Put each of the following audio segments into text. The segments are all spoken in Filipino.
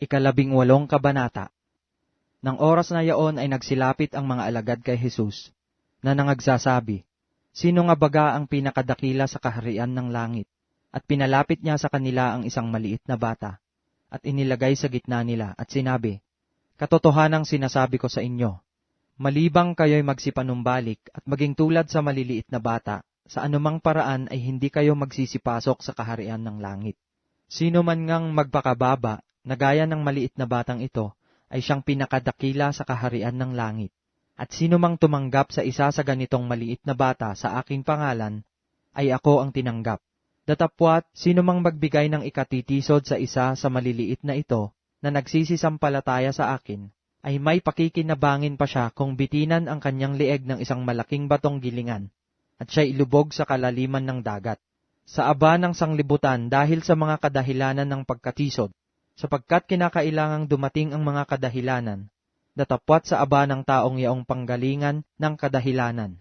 Ikalabing walong kabanata. Nang oras na yaon ay nagsilapit ang mga alagad kay Jesus, na nangagsasabi, Sino nga baga ang pinakadakila sa kaharian ng langit? At pinalapit niya sa kanila ang isang maliit na bata, at inilagay sa gitna nila, at sinabi, Katotohanang sinasabi ko sa inyo, malibang kayo'y magsipanumbalik at maging tulad sa maliliit na bata, sa anumang paraan ay hindi kayo magsisipasok sa kaharian ng langit. Sino man ngang magpakababa, na gaya ng maliit na batang ito, ay siyang pinakadakila sa kaharian ng langit. At sino mang tumanggap sa isa sa ganitong maliit na bata sa aking pangalan, ay ako ang tinanggap. Datapwat, sino mang magbigay ng ikatitisod sa isa sa maliliit na ito, na nagsisisampalataya sa akin, ay may pakikinabangin pa siya kung bitinan ang kanyang lieg ng isang malaking batong gilingan, at siya ilubog sa kalaliman ng dagat. Sa aba ng sanglibutan dahil sa mga kadahilanan ng pagkatisod, sapagkat kinakailangang dumating ang mga kadahilanan, datapwat sa aba ng taong yaong panggalingan ng kadahilanan.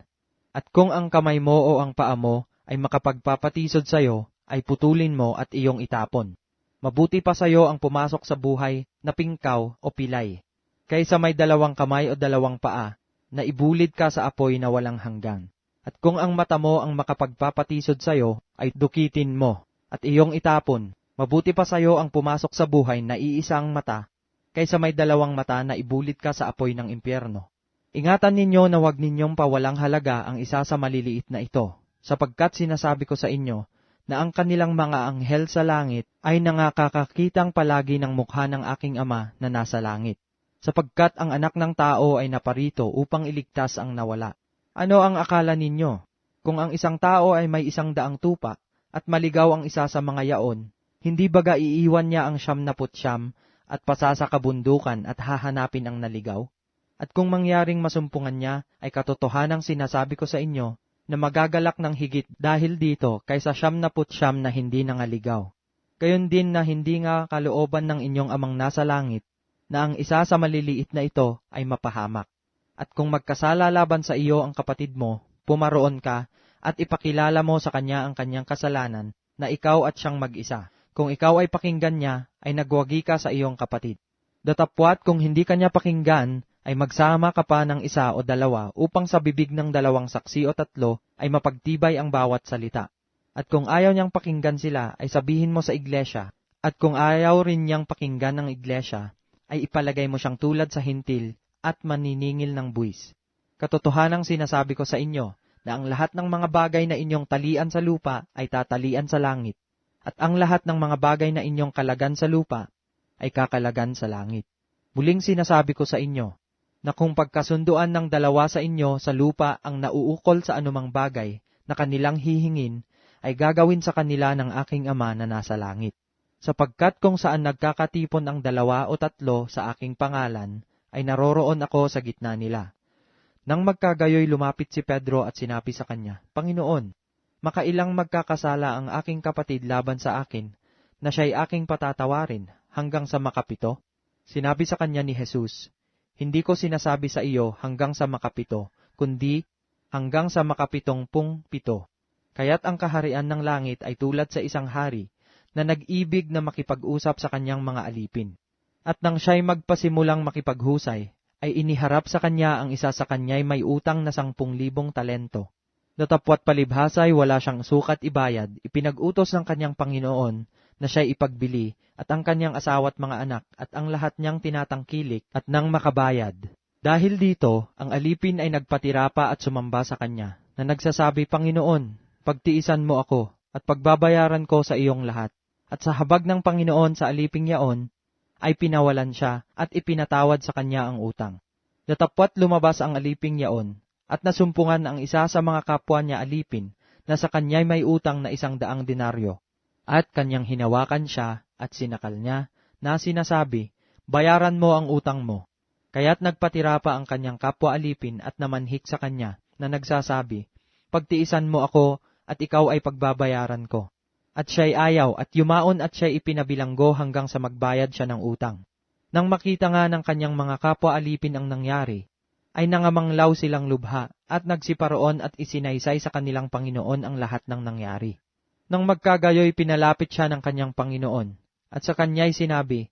At kung ang kamay mo o ang paa mo ay makapagpapatisod sa iyo, ay putulin mo at iyong itapon. Mabuti pa sa iyo ang pumasok sa buhay na pingkaw o pilay, kaysa may dalawang kamay o dalawang paa, na ibulid ka sa apoy na walang hanggan. At kung ang mata mo ang makapagpapatisod sa iyo, ay dukitin mo, at iyong itapon, Mabuti pa sa'yo ang pumasok sa buhay na iisang mata, kaysa may dalawang mata na ibulit ka sa apoy ng impyerno. Ingatan ninyo na huwag ninyong pawalang halaga ang isa sa maliliit na ito, sapagkat sinasabi ko sa inyo, na ang kanilang mga anghel sa langit ay nangakakakitang palagi ng mukha ng aking ama na nasa langit, sapagkat ang anak ng tao ay naparito upang iligtas ang nawala. Ano ang akala ninyo? Kung ang isang tao ay may isang daang tupa, at maligaw ang isa sa mga yaon, hindi baga iiwan niya ang siyam na putsyam at pasasakabundukan at hahanapin ang naligaw? At kung mangyaring masumpungan niya, ay katotohanang sinasabi ko sa inyo, na magagalak ng higit dahil dito kaysa siyam na putsyam na hindi nangaligaw. Gayon din na hindi nga kalooban ng inyong amang nasa langit, na ang isa sa maliliit na ito ay mapahamak. At kung magkasala laban sa iyo ang kapatid mo, pumaroon ka, at ipakilala mo sa kanya ang kanyang kasalanan, na ikaw at siyang mag-isa kung ikaw ay pakinggan niya, ay nagwagi ka sa iyong kapatid. Datapwat kung hindi kanya pakinggan, ay magsama ka pa ng isa o dalawa upang sa bibig ng dalawang saksi o tatlo ay mapagtibay ang bawat salita. At kung ayaw niyang pakinggan sila, ay sabihin mo sa iglesia. At kung ayaw rin niyang pakinggan ng iglesia, ay ipalagay mo siyang tulad sa hintil at maniningil ng buwis. Katotohanang sinasabi ko sa inyo, na ang lahat ng mga bagay na inyong talian sa lupa ay tatalian sa langit, at ang lahat ng mga bagay na inyong kalagan sa lupa ay kakalagan sa langit. Muling sinasabi ko sa inyo, na kung pagkasunduan ng dalawa sa inyo sa lupa ang nauukol sa anumang bagay na kanilang hihingin, ay gagawin sa kanila ng aking ama na nasa langit. Sapagkat kung saan nagkakatipon ang dalawa o tatlo sa aking pangalan, ay naroroon ako sa gitna nila. Nang magkagayoy lumapit si Pedro at sinabi sa kanya, Panginoon, makailang magkakasala ang aking kapatid laban sa akin, na siya'y aking patatawarin hanggang sa makapito? Sinabi sa kanya ni Jesus, Hindi ko sinasabi sa iyo hanggang sa makapito, kundi hanggang sa makapitong pung pito. Kaya't ang kaharian ng langit ay tulad sa isang hari na nag-ibig na makipag-usap sa kanyang mga alipin. At nang siya'y magpasimulang makipaghusay, ay iniharap sa kanya ang isa sa kanya'y may utang na sangpung libong talento. Natapwat palibhasay wala siyang sukat ibayad, ipinag-utos ng kanyang Panginoon na siya ipagbili at ang kanyang asawa at mga anak at ang lahat niyang tinatangkilik at nang makabayad. Dahil dito, ang alipin ay nagpatira pa at sumamba sa kanya, na nagsasabi, Panginoon, pagtiisan mo ako, at pagbabayaran ko sa iyong lahat. At sa habag ng Panginoon sa aliping yaon, ay pinawalan siya at ipinatawad sa kanya ang utang. Natapwat lumabas ang aliping yaon, at nasumpungan ang isa sa mga kapwa niya alipin na sa kanya'y may utang na isang daang denaryo. At kanyang hinawakan siya at sinakal niya na sinasabi, bayaran mo ang utang mo. Kaya't nagpatira pa ang kanyang kapwa alipin at namanhik sa kanya na nagsasabi, pagtiisan mo ako at ikaw ay pagbabayaran ko. At siya'y ayaw at yumaon at siya'y ipinabilanggo hanggang sa magbayad siya ng utang. Nang makita nga ng kanyang mga kapwa alipin ang nangyari, ay nangamanglaw silang lubha at nagsiparoon at isinaysay sa kanilang Panginoon ang lahat ng nangyari. Nang magkagayoy pinalapit siya ng kanyang Panginoon, at sa kanya'y sinabi,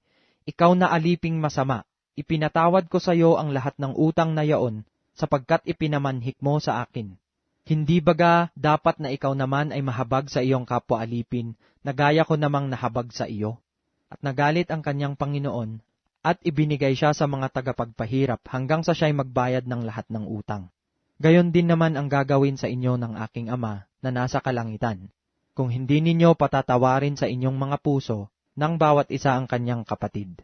Ikaw na aliping masama, ipinatawad ko sa iyo ang lahat ng utang na yaon, sapagkat ipinamanhik mo sa akin. Hindi baga dapat na ikaw naman ay mahabag sa iyong kapwa alipin, na gaya ko namang nahabag sa iyo? At nagalit ang kanyang Panginoon, at ibinigay siya sa mga tagapagpahirap hanggang sa siya'y magbayad ng lahat ng utang. Gayon din naman ang gagawin sa inyo ng aking ama na nasa kalangitan, kung hindi ninyo patatawarin sa inyong mga puso ng bawat isa ang kanyang kapatid.